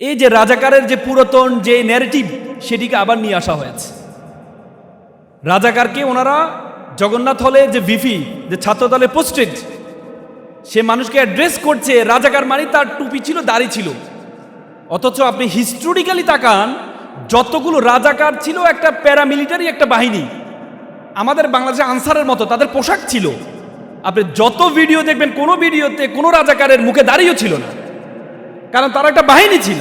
এই যে রাজাকারের যে পুরাতন যে ন্যারেটিভ সেটিকে আবার নিয়ে আসা হয়েছে। রাজাকারকে ওনারা জগন্নাথ হলে যে ভিপি যে ছাত্রদলে পোস্টেড সে মানুষকে অ্যাড্রেস করছে, রাজাকার মানে তার টুপি ছিল, দাড়ি ছিল। অথচ আপনি হিস্টোরিক্যালি তাকান, যতগুলো রাজাকার ছিল, একটা প্যারামিলিটারি একটা বাহিনী, আমাদের বাংলাদেশে আনসারের মতো, তাদের পোশাক ছিল। আপনি যত ভিডিও দেখবেন, কোনো ভিডিওতে কোনো রাজাকারের মুখে দাঁড়িয়েও ছিল না। কারণ তারা একটা বাহিনী ছিল।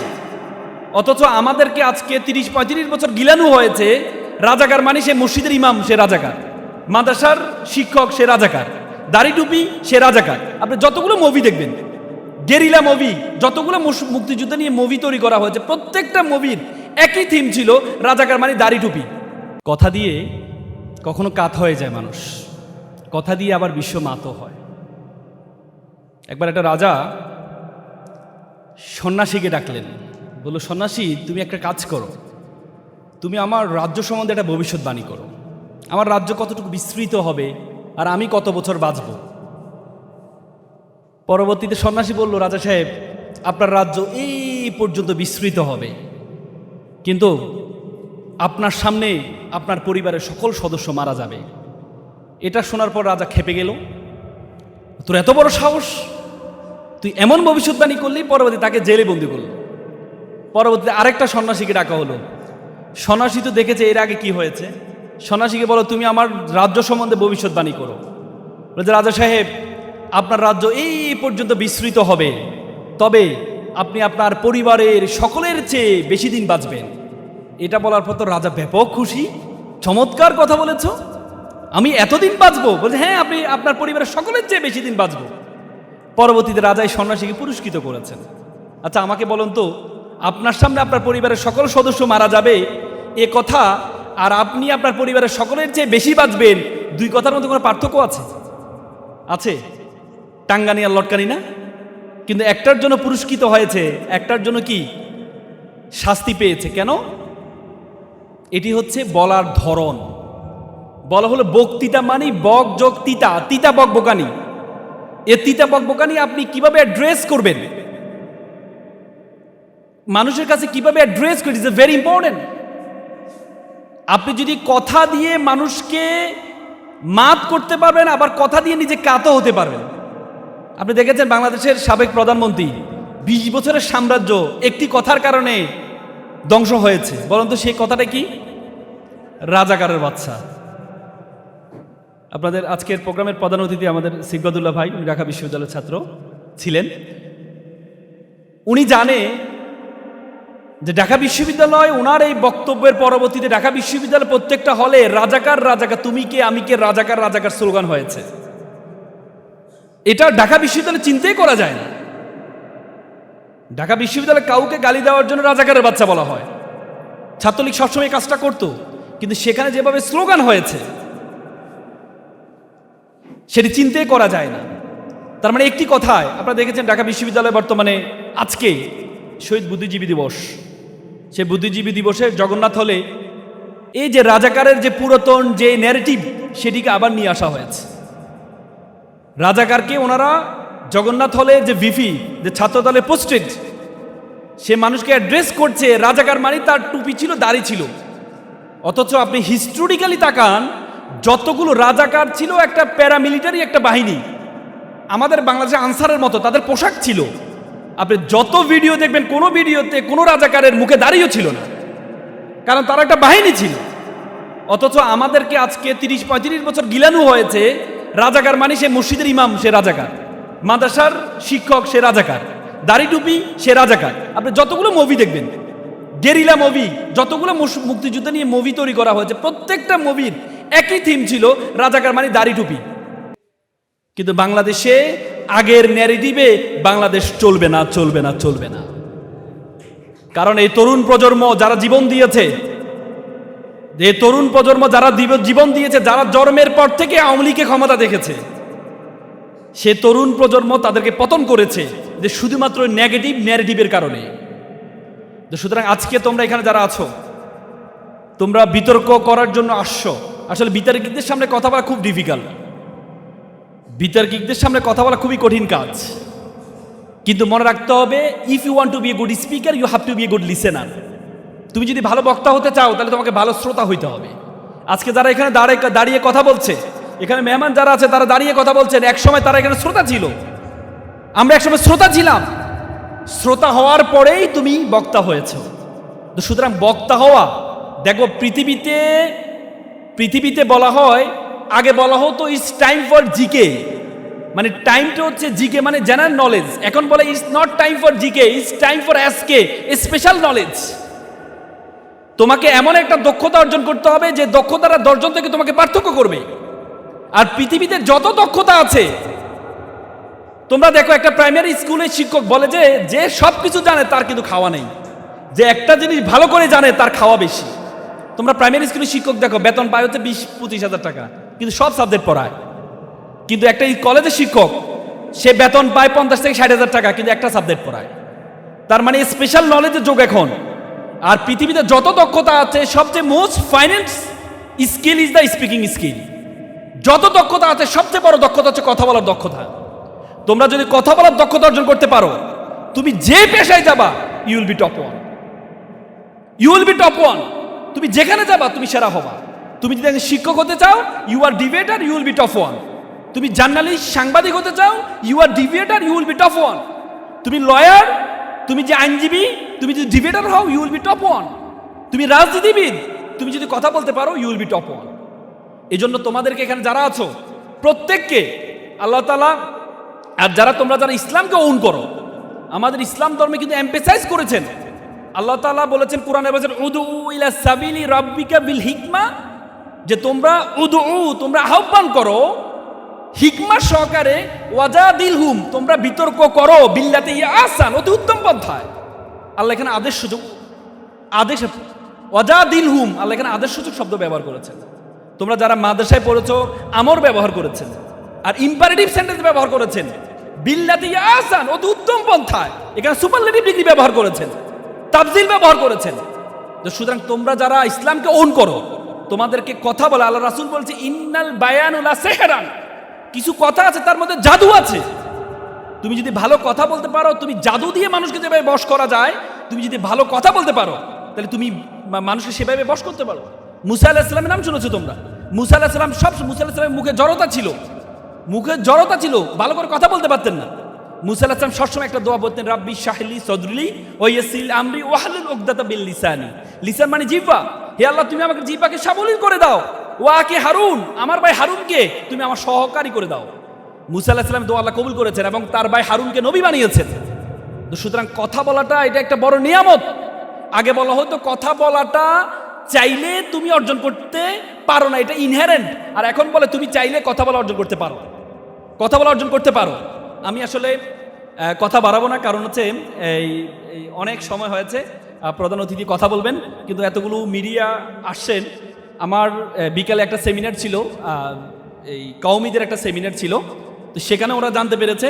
অথচ আমাদেরকে আজকে তিরিশ, পঁয়ত্রিশ বছর গিলানো হয়েছে, রাজাকার মানে সে মসজিদের ইমাম, সে রাজাকার। মাদ্রাসার শিক্ষক সে রাজাকার। দাড়ি টুপি সে রাজাকার। আপনি যতগুলো মুভি দেখবেন, গেরিলা মুভি যতগুলো মুক্তিযুদ্ধ নিয়ে মুভি তৈরি করা হয়েছে, প্রত্যেকটা মুভির একই থিম ছিল রাজাকার মানে দাড়ি টুপি। কথা দিয়ে কখনো কাত হয়ে যায় মানুষ। কথা দিয়ে আবার বিশ্ব মাত হয়। একবার একটা রাজা সন্ন্যাসীকে ডাকলেন। বলল, সন্ন্যাসী, তুমি একটা কাজ করো। তুমি আমার রাজ্য সম্বন্ধে একটা ভবিষ্যৎবাণী করো। আমার রাজ্য কতটুকু বিস্তৃত হবে আর আমি কত বছর বাঁচব? পরবর্তীতে সন্ন্যাসী বলল, রাজা সাহেব, আপনার রাজ্য এই পর্যন্ত বিস্তৃত হবে। কিন্তু আপনার সামনে আপনার পরিবারের সকল সদস্য মারা যাবে। এটা শোনার পর রাজা খেপে গেল। তোর এত বড় সাহস? তুই এমন ভবিষ্যৎবাণী করলি, পরবর্তী তাকে জেলে বন্দি করল। পরবর্তীতে আরেকটা সন্ন্যাসীকে ডাকা হলো। সন্ন্যাসী তো দেখেছে এর আগে কি হয়েছে। সন্ন্যাসীকে বলো, তুমি আমার রাজ্য সম্বন্ধে ভবিষ্যৎবাণী করো। বলছে, রাজা সাহেব, আপনার রাজ্য এই পর্যন্ত বিস্তৃত হবে। তবে আপনি আপনার পরিবারের সকলের চেয়ে বেশি দিন বাঁচবেন। এটা বলার পর তো রাজা ব্যাপক খুশি। চমৎকার কথা বলেছ। আমি এতদিন বাঁচবো? বলছে হ্যাঁ আপনি আপনার পরিবারের সকলের চেয়ে বেশি দিন বাঁচবো। পরবর্তীতে রাজাই সন্ন্যাসীকে পুরস্কৃত করেছেন। আচ্ছা আমাকে বলুন তো, আপনার সামনে আপনার পরিবারের সকল সদস্য মারা যাবে, এ কথা, আর আপনি আপনার পরিবারের সকলের চেয়ে বেশি বাঁচবেন, দুই কথার মধ্যে কোনো পার্থক্য আছে? আছে। টাঙ্গানি আর লটকানি না? কিন্তু একটার জন্য পুরস্কৃত হয়েছে, একটার জন্য কি? শাস্তি পেয়েছে। কেন? এটি হচ্ছে বলার ধরন। বলা হলো বক্তৃতা মানে বক যোগ তিতা তিতা বক বোকানি এ তিতা বক বোকানি আপনি কীভাবে অ্যাড্রেস করবেন? মানুষের কাছে কীভাবে অ্যাড্রেস করি ইজ এ ভেরি ইম্পর্টেন্ট আপনি যদি কথা দিয়ে মানুষকে মাত করতে পারবেন, আবার কথা দিয়ে নিজে কাতও হতে পারবেন। আপনি দেখেছেন বাংলাদেশের সাবেক প্রধানমন্ত্রী বিশ বছরের সাম্রাজ্য একটি কথার কারণে ধ্বংস হয়েছে। বরঞ্চ সেই কথাটা কি? রাজাকারের বাচ্চা আপনাদের আজকের প্রোগ্রামের প্রধান অতিথি আমাদের সিগবাদুল্লাহ ভাই, উনি ঢাকা বিশ্ববিদ্যালয়ের ছাত্র ছিলেন। উনি জানে যে ঢাকা বিশ্ববিদ্যালয় ওনার এই বক্তব্যের পরবর্তীতে ঢাকা বিশ্ববিদ্যালয়ের প্রত্যেকটা হলে রাজাকার রাজাকার, তুমি কে, আমি কে, রাজাকার রাজাকার স্লোগান হয়েছে। এটা ঢাকা বিশ্ববিদ্যালয়ে চিন্তাই করা যায় না। ঢাকা বিশ্ববিদ্যালয়ে কাউকে গালি দেওয়ার জন্য রাজাকারের বাচ্চা বলা হয়। ছাত্রলীগ সবসময় কাজটা করতো, কিন্তু সেখানে যেভাবে স্লোগান হয়েছে সেটি চিন্তাই করা যায় না। তার মানে একটি কথায়, আপনারা দেখেছেন ঢাকা বিশ্ববিদ্যালয় বর্তমানে আজকে শহীদ বুদ্ধিজীবী দিবস। সে বুদ্ধিজীবী দিবসে জগন্নাথ হলে এই যে রাজাকারের যে পুরাতন যে ন্যারেটিভ সেটিকে আবার নিয়ে আসা হয়েছে। রাজাকারকে ওনারা জগন্নাথ হলে যে ভিপি যে ছাত্রদলে পোস্টেড সে মানুষকে অ্যাড্রেস করছে, রাজাকার মানে তার টুপি ছিল, দাড়ি ছিল। অথচ আপনি হিস্টোরিক্যালি তাকান যতগুলো রাজাকার ছিল, একটা প্যারামিলিটারি একটা বাহিনী। আমাদের বাংলাদেশে আনসারের মতো, তাদের পোশাক ছিল। আপনি যত ভিডিও দেখবেন, কোনো ভিডিওতে কোনো রাজাকারের মুখে দাঁড়িয়েও ছিল না। কারণ তারা একটা বাহিনী ছিল। অথচ আমাদেরকে আজকে তিরিশ, পঁয়ত্রিশ বছর গিলানো হয়েছে, রাজাকার মানে সে মসজিদের ইমাম, সে রাজাকার। মাদ্রাসার শিক্ষক, সে রাজাকার। দাড়ি টুপি সে রাজাকার। আপনি যতগুলো মুভি দেখবেন, গেরিলা মুভি যতগুলো মুক্তিযুদ্ধ নিয়ে মুভি তৈরি করা হয়েছে, প্রত্যেকটা মুভির একই থিম ছিল রাজাকার মানে দাড়ি টুপি। কিন্তু বাংলাদেশে আগের ন্যারেটিভে বাংলাদেশ চলবে না চলবে না চলবে না। কারণ এই তরুণ প্রজন্ম যারা জীবন দিয়েছে যে তরুণ প্রজন্ম যারা জীবন দিয়েছে, যারা জন্মের পর থেকে আওয়ামী লীগকে ক্ষমতা দেখেছে, সে তরুণ প্রজন্ম তাদেরকে পতন করেছে যে শুধুমাত্র নেগেটিভ ন্যারেটিভের কারণে। সুতরাং আজকে তোমরা এখানে যারা আছো, তোমরা বিতর্ক করার জন্য আসছো। আসলে বিতার্কিকদের সামনে কথা বলা খুব ডিফিকাল্ট বিতার্কিকদের সামনে কথা বলা খুবই কঠিন কাজ। কিন্তু মনে রাখতে হবে if you want to be a good speaker you have to be a good listener তুমি যদি ভালো বক্তা হতে চাও, তাহলে তোমাকে ভালো শ্রোতা হইতে হবে। আজকে যারা এখানে দাঁড়িয়ে দাঁড়িয়ে কথা বলছে, এখানে মেহমান যারা আছে, তারা দাঁড়িয়ে কথা বলছেন এক সময় তারা এখানে শ্রোতা ছিল। আমরা একসময় শ্রোতা ছিলাম। শ্রোতা হওয়ার পরেই তুমি বক্তা হয়েছ। তো সুতরাং বক্তা হওয়া, দেখো পৃথিবীতে পৃথিবীতে বলা হয়, আগে বলা হতো ইটস টাইম ফর জিকে মানে টাইমটা হচ্ছে জিকে মানে জেনারেল নলেজ এখন বলে it's not time for GK it's time for SK special knowledge তোমাকে এমন একটা দক্ষতা অর্জন করতে হবে, যে দক্ষতাটা দশজন থেকে তোমাকে পার্থক্য করবে। আর পৃথিবীতে যত দক্ষতা আছে, তোমরা দেখো, একটা প্রাইমারি স্কুলের শিক্ষক বলে যে যে সব কিছু জানে, তার কিন্তু খাওয়া নেই। যে একটা জিনিস ভালো করে জানে, তার খাওয়া বেশি। তোমরা প্রাইমারি স্কুলের শিক্ষক দেখো, বেতন পায় হচ্ছে বিশ, পঁচিশ হাজার টাকা। কিন্তু সব সাবজেক্ট পড়ায়। কিন্তু একটা কলেজের শিক্ষক, সে বেতন পায় পঞ্চাশ থেকে ষাট হাজার টাকা, কিন্তু একটা সাবজেক্ট পড়ায়। তার মানে স্পেশাল নলেজের যোগ এখন। আর পৃথিবীতে যত দক্ষতা আছে, সবচেয়ে most finance skill is the speaking skill যত দক্ষতা আছে, সবচেয়ে বড় দক্ষতা হচ্ছে কথা বলার দক্ষতা। তোমরা যদি কথা বলার দক্ষতা অর্জন করতে পারো, তুমি যে পেশায় যাবা you will be top one you will be top one তুমি যেখানে যাবা, তুমি সেরা হবা। তুমি যদি একজন শিক্ষক হতে চাও you are debater you will be top one তুমি জার্নালিস্ট, সাংবাদিক হতে চাও you are debater you will be top one তুমি লয়ার তুমি যে আইনজীবী, তুমি যদি ডিবেটার হও you will be top one তুমি রাজনীতিবিদ, তুমি যদি কথা বলতে পারো you will be top one এই জন্য তোমাদেরকে এখানে যারা আছো, প্রত্যেককে আল্লাহ তালা আর যারা তোমরা যারা ইসলামকে ওন করো, আমাদের ইসলাম ধর্মে কিন্তু এম্পেসাইজ করেছেন আল্লাহ তালা বলেছেন কোরআনে বলেছেন, উদু ইলা সাবিলি রাব্বিকা বিল হিকমা যে তোমরা উদু, তোমরা আহ্বান করো, হিকমা সহকারে ওয়াজাদিল হুম তোমরা বিতর্ক করো, বিল্লাতে ইয়া আসান অতি উত্তম পন্থায়। আল্লাহ এখানে আদেশ সুযোগ, আদেশ ওয়াজাদিল হুম আল্লাহ এখানে আদেশ সূচক শব্দ ব্যবহার করেছেন। তোমরা যারা মাদ্রাসায় পড়েছো, আমর ব্যবহার করেছেন, আর ইম্পারেটিভ সেন্টেন্স ব্যবহার করেছেন, বিল্লাতে ইয়া আসান অতি উত্তম পন্থায়। এখানে সুপারলেটিভ ডিগ্রি ব্যবহার করেছেন। তাবজিল ব্যবহার করেছেন। তো সুতরাং তোমরা যারা ইসলামকে ওন করো, তোমাদেরকে কথা বলে আল্লাহ রাসুল বলছে, ইন্নাল বায়ানুল্লাহ সেহেরান। কিছু কথা আছে, তার মধ্যে জাদু আছে। তুমি যদি ভালো কথা বলতে পারো, তুমি জাদু দিয়ে মানুষকে যেভাবে বশ করা যায়, তুমি যদি ভালো কথা বলতে পারো, তাহলে তুমি মানুষকে সেভাবে বশ করতে পারো। মুসা আল্লাহ ইসলামের নাম শুনেছো তোমরা? মুসা আল্লাহ সাল্লাম সব মুসা আল্লাহ সাল্লামের মুখে জড়তা ছিল। মুখে জড়তা ছিল, ভালো করে কথা বলতে পারতেন না। মুসা আল্লাহ সবসময় একটা দোয়া বলতেন, রাব্বি শাহলি সদরুলি ওয়েসিল আমরি ওয়াহলুল উকদাতা বিল লিসানি। লিসান মানে জিহ্বা। হে আল্লাহ, তুমি আমাকে জিহ্বাকে সাবলীল করে দাও। ওয়াকে হারুন, আমার ভাই হারুনকে তুমি আমার সহকারী করে দাও। মুসা আল্লাহ সাল্লাম দোয়া আল্লাহ কবুল করেছেন এবং তার ভাই হারুনকে নবী বানিয়েছেন। তো সুতরাং কথা বলাটা, এটা একটা বড় নিয়ামত। আগে বলা হতো, কথা বলাটা চাইলে তুমি অর্জন করতে পারো না, এটা ইনহেরেন্ট আর এখন বলে, তুমি চাইলে কথা বলা অর্জন করতে পারো। কথা বলা অর্জন করতে পারো। আমি আসলে কথা বাড়াবো না, কারণ হচ্ছে এই অনেক সময় হয়েছে প্রধান অতিথি কথা বলবেন, কিন্তু এতগুলো মিডিয়া আসছেন। আমার বিকালে একটা সেমিনার ছিল এই কওমিদের একটা সেমিনার ছিল, তো সেখানে ওরা জানতে পেরেছে,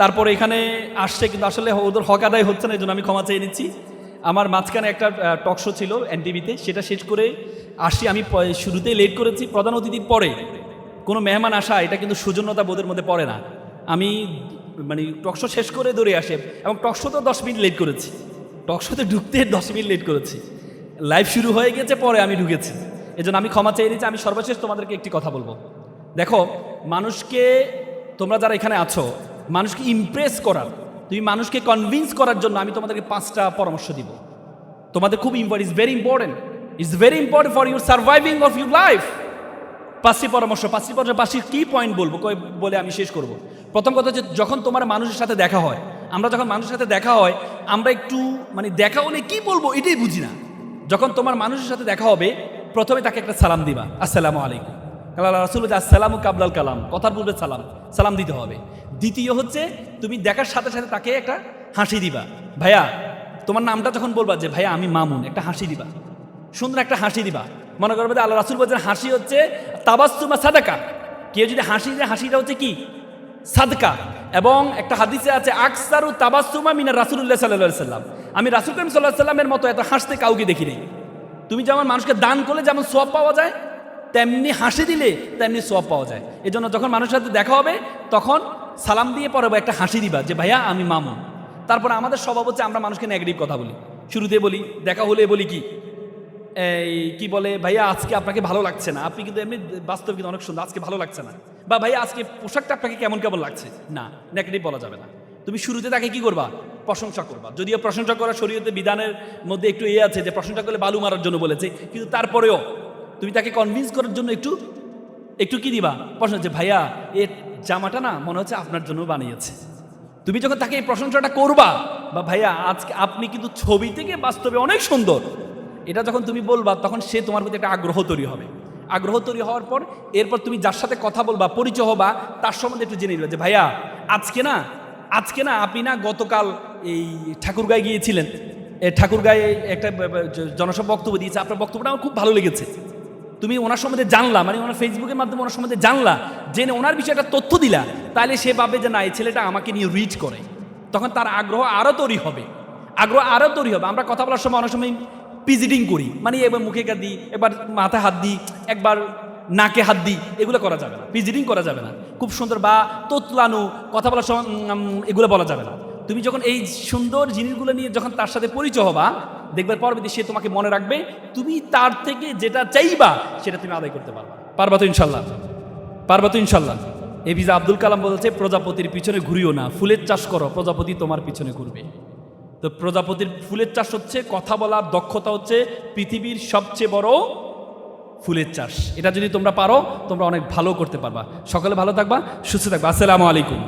তারপর এখানে আসছে, কিন্তু আসলে ওদের হক আদায় হচ্ছে না, এই জন্য আমি ক্ষমা চেয়ে নিচ্ছি। আমার মাঝখানে একটা টকশো ছিল এনটিভিতে, সেটা শেষ করে আসি আমি শুরুতেই লেট করেছি, প্রধান অতিথির পরে। কোনো মেহমান আসা, এটা কিন্তু সৌজন্যতা বোধের মধ্যে পড়ে না। আমি মানে টকশো শেষ করে দৌড়ে আসে এবং টকশো তো দশ মিনিট লেট করেছি। টকশোতে ঢুকতে দশ মিনিট লেট করেছি। লাইভ শুরু হয়ে গেছে, পরে আমি ঢুকেছি। এজন্য আমি ক্ষমা চেয়ে নিচ্ছি, আমি সর্বশেষ তোমাদেরকে একটি কথা বলব। দেখো, মানুষকে, তোমরা যারা এখানে আছো, মানুষকে ইমপ্রেস করার, তুমি মানুষকে কনভিন্স করার জন্য আমি তোমাদেরকে পাঁচটা পরামর্শ দিব। তোমাদের খুব important is very important is very important for your surviving of your life পাঁচটি পরামর্শ পাঁচটি পরামর্শ পাঁচটি কি পয়েন্ট বলব? বলে আমি শেষ করব। প্রথম কথা হচ্ছে, যখন তোমার মানুষের সাথে দেখা হয়, আমরা যখন মানুষের সাথে দেখা হয়, আমরা একটু মানে দেখা হলে কি বলব এটাই বুঝি না। যখন তোমার মানুষের সাথে দেখা হবে, প্রথমে তাকে একটা সালাম দিবা, আসসালামু আলাইকুম। কালাল রাসুল বলছে, আসসালামু কাবলাল কালাম। কথার বলবে সালাম সালাম দিতে হবে। দ্বিতীয় হচ্ছে, তুমি দেখার সাথে সাথে তাকে একটা হাসি দিবা। ভাইয়া, তোমার নামটা যখন বলবা যে, ভাইয়া, আমি মামুন, একটা হাসি দিবা। সুন্দর একটা হাসি দিবা। মনে করবে আল্লাহ রাসুল বলছেন, হাসি হচ্ছে তাবাসুমা সাদাকা। কেউ যদি হাসি দেয়, হাসিটা হচ্ছে কি? সাদকা। এবং একটা হাদিসে আছে, আকসারু তাবাসুমা মিনা রাসুল্লাহ সাল্লাহ সাল্লাম। আমি রাসুল করিম সাল্লাহ সাল্লামের মতো এত হাসতে কাউকে দেখিনি তুমি যেমন মানুষকে দান করলে যেমন সব পাওয়া যায়, তেমনি হাসি দিলে তেমনি সব পাওয়া যায়। এই জন্য যখন মানুষের সাথে দেখা হবে, তখন সালাম দিয়ে পরে একটা হাসি দিবা যে, ভাইয়া, আমি মামুন। তারপর আমাদের স্বভাব হচ্ছে আমরা মানুষকে নেগেটিভ কথা বলি। শুরুতে বলি, দেখা হলে বলি কি? এই, কি বলে, ভাইয়া, আজকে আপনাকে ভালো লাগছে না। আপনি কিন্তু এমনি বাস্তব কিন্তু অনেক সুন্দর, আজকে ভালো লাগছে না। বা, ভাইয়া, আজকে পোশাকটা আপনাকে কেমন কেমন লাগছে? না নেগেটিভ বলা যাবে না। তুমি শুরুতে তাকে কি করবা? প্রশংসা করবা। যদিও প্রশংসা করা শরীয়তে বিধানের মধ্যে একটু এ আছে যে, প্রশংসা করলে বালু মারার জন্য বলেছে, কিন্তু তারপরেও তুমি তাকে কনভিন্স করার জন্য একটু একটু কি দিবা? প্রশ্ন যে ভাইয়া, এর জামাটা না মনে হচ্ছে আপনার জন্য বানিয়েছে। তুমি যখন তাকে এই প্রশংসাটা করবা, বা, ভাইয়া, আজকে আপনি কিন্তু ছবি থেকে বাস্তবে অনেক সুন্দর। এটা যখন তুমি বলবা, তখন সে তোমার প্রতি একটা আগ্রহ তৈরি হবে। আগ্রহ তৈরি হওয়ার পর, এরপর তুমি যার সাথে কথা বলবা, পরিচয় হবা, তার সম্বন্ধে একটু জেনে নিবা যে, ভাইয়া, আজকে না আজকে না আপনি না গতকাল এই ঠাকুরগাঁয়ে গিয়েছিলেন। ঠাকুরগাঁয়ে একটা ব- ব- জনসভা বক্তব্য দিয়েছে। আপনার বক্তব্যটা আমার খুব ভালো লেগেছে। তুমি ওনার সম্বন্ধে জানলা মানে ওনার ফেসবুকের মাধ্যমে ওনার সম্বন্ধে জানলা, জেনে ওনার বিষয়ে একটা তথ্য দিলা তাহলে সে ভাবে যে, না, এই ছেলেটা আমাকে নিয়ে রিচ করে। তখন তার আগ্রহ আরও তৈরি হবে। আগ্রহ আরও তৈরি হবে। আমরা কথা বলার সময় অনেক সময় পিজিটিং করি। মানে এবার মুখে হাত দিই মাথায় হাত দিই, একবার নাকে হাত দিই, এগুলো করা যাবে না পিজিটিং করা যাবে না। খুব সুন্দর বা তোতলানো কথা বলার সময় এগুলো বলা যাবে না। তুমি যখন এই সুন্দর জিনিসগুলো নিয়ে যখন তার সাথে পরিচয় হবা, দেখবে পরবর্তী সে তোমাকে মনে রাখবে, তুমি তার থেকে যেটা চাইবা, সেটা তুমি আদায় করতে পারবা। পারবা তো ইনশাল্লাহ? পারবা তো ইনশাল্লাহ? এ ভিজা আব্দুল কালাম বলেছে, প্রজাপতির পিছনে ঘুরিও না, ফুলের চাষ করো, প্রজাপতি তোমার পিছনে ঘুরবে। তো প্রজাপতির ফুলের চাষ হচ্ছে, কথা বলার দক্ষতা হচ্ছে পৃথিবীর সবচেয়ে বড় ফুলের চাষ। এটা যদি তোমরা পারো, তোমরা অনেক ভালো করতে পারবা। সকলে ভালো থাকবা, সুস্থ থাকবা। আসসালামু আলাইকুম।